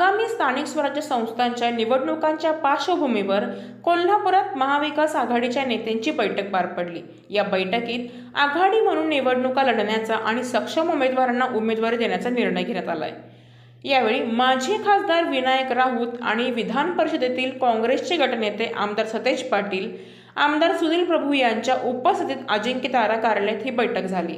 आगामी स्थानिक स्वराज्य संस्थांच्या निवडणुकांच्या पार्श्वभूमीवर कोल्हापुरात महाविकास आघाडीच्या नेत्यांची बैठक पार पडली. या बैठकीत आघाडी म्हणून निवडणुका लढण्याचा आणि सक्षम उमेदवारांना उमेदवारी देण्याचा निर्णय घेण्यात आलाय. यावेळी माजी खासदार विनायक राऊत आणि विधान परिषदेतील काँग्रेसचे गटनेते आमदार सतेज पाटील आमदार सुनील प्रभू यांच्या उपस्थितीत अजिंक्य तारा कार्यालयात ही बैठक झाली.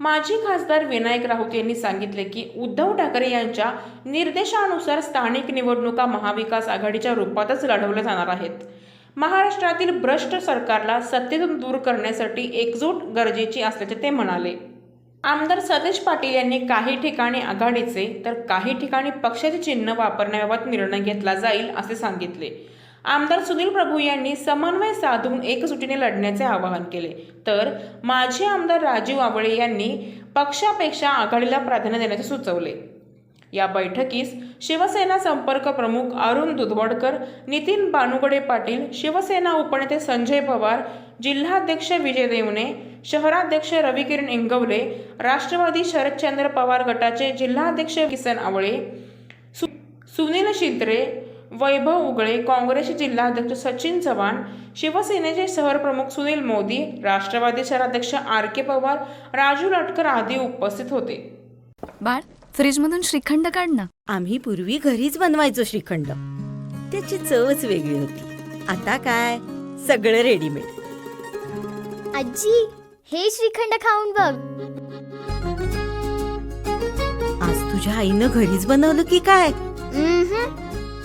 माजी खासदार विनायक राऊत यांनी सांगितले की उद्धव ठाकरे यांच्या निर्देशानुसार स्थानिक निवडणुका महाविकास आघाडीच्या रूपातच लढवल्या जाणार आहेत. महाराष्ट्रातील भ्रष्ट सरकारला सत्तेतून दूर करण्यासाठी एकजूट गरजेची असल्याचे ते म्हणाले. आमदार सतेज पाटील यांनी काही ठिकाणी आघाडीचे तर काही ठिकाणी पक्षाचे चिन्ह वापरण्याबाबत निर्णय घेतला जाईल असे सांगितले. आमदार सुनील प्रभू यांनी समन्वय साधून एकजुटीने लढण्याचे आवाहन केले. तर माजी आमदार राजीव आवळे यांनी पक्षापेक्षा आघाडीला प्राधान्य देण्याचे सुचवले. या बैठकीस शिवसेना संपर्क प्रमुख अरुण दुधवडकर नितीन बानुगडे पाटील शिवसेना उपनेते संजय पवार जिल्हाध्यक्ष विजय देवणे शहराध्यक्ष रविकिरण इंगवले राष्ट्रवादी शरदचंद्र पवार गटाचे जिल्हाध्यक्ष किसन आवळे सु सुनील शिंत्रे वैभव उगळे काँग्रेसचे जिल्हाध्यक्ष सचिन चव्हाण शिवसेनेचे शहरप्रमुख सुनील मोदी राष्ट्रवादी शहराध्यक्ष आर के पवार राजू लटकर आदी उपस्थित होते. बाळ फ्रीजमधून श्रीखंड काढ ना. आम्ही पूर्वी घरीच बनवायचो श्रीखंड. त्याची चवच वेगळी होती. आता काय? सगळं रेडीमेड आजी हे श्रीखंड खाऊन बघ. आज तुझ्या आईनं घरीच बनवलं की काय? उम्हम.